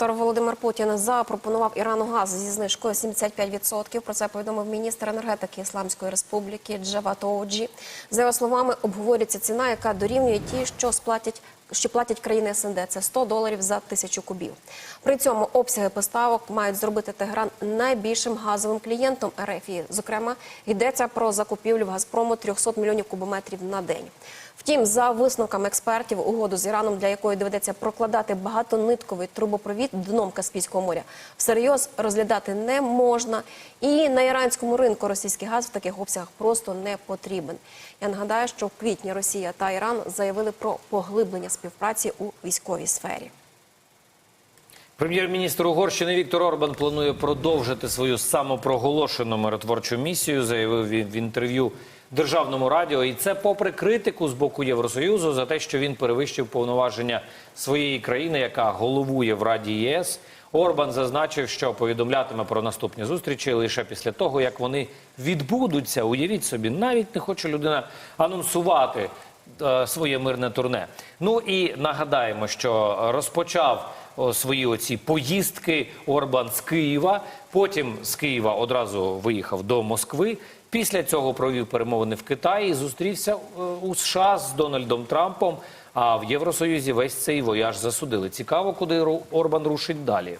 Диктатор Володимир Путін запропонував Ірану газ зі знижкою 75%. Про це повідомив міністр енергетики Ісламської Республіки Джаватоуджі. За його словами, обговорюється ціна, яка дорівнює ті, що сплатять. Що платять країни СНД, це 100 доларів за тисячу кубів. При цьому обсяги поставок мають зробити Тегеран найбільшим газовим клієнтом РФ. Зокрема, йдеться про закупівлю в Газпрому 300 мільйонів кубометрів на день. Втім, за висновками експертів, угоду з Іраном, для якої доведеться прокладати багатонитковий трубопровід дном Каспійського моря, всерйоз розглядати не можна. І на іранському ринку російський газ в таких обсягах просто не потрібен. Я нагадаю, що в квітні Росія та Іран заявили про поглиблення співпраці у військовій сфері. Прем'єр-міністр Угорщини Віктор Орбан планує продовжити свою самопроголошену миротворчу місію, заявив він в інтерв'ю державному радіо. І це попри критику з боку Євросоюзу за те, що він перевищив повноваження своєї країни, яка головує в Раді ЄС. Орбан зазначив, що повідомлятиме про наступні зустрічі лише після того, як вони відбудуться. Уявіть собі, навіть не хоче людина анонсувати своє мирне турне. Ну і нагадаємо, що розпочав свої оці поїздки Орбан з Києва. Потім з Києва одразу виїхав до Москви. Після цього провів перемовини в Китаї. Зустрівся е, у США з Дональдом Трампом. А в Євросоюзі весь цей вояж засудили. Цікаво, куди Орбан рушить далі.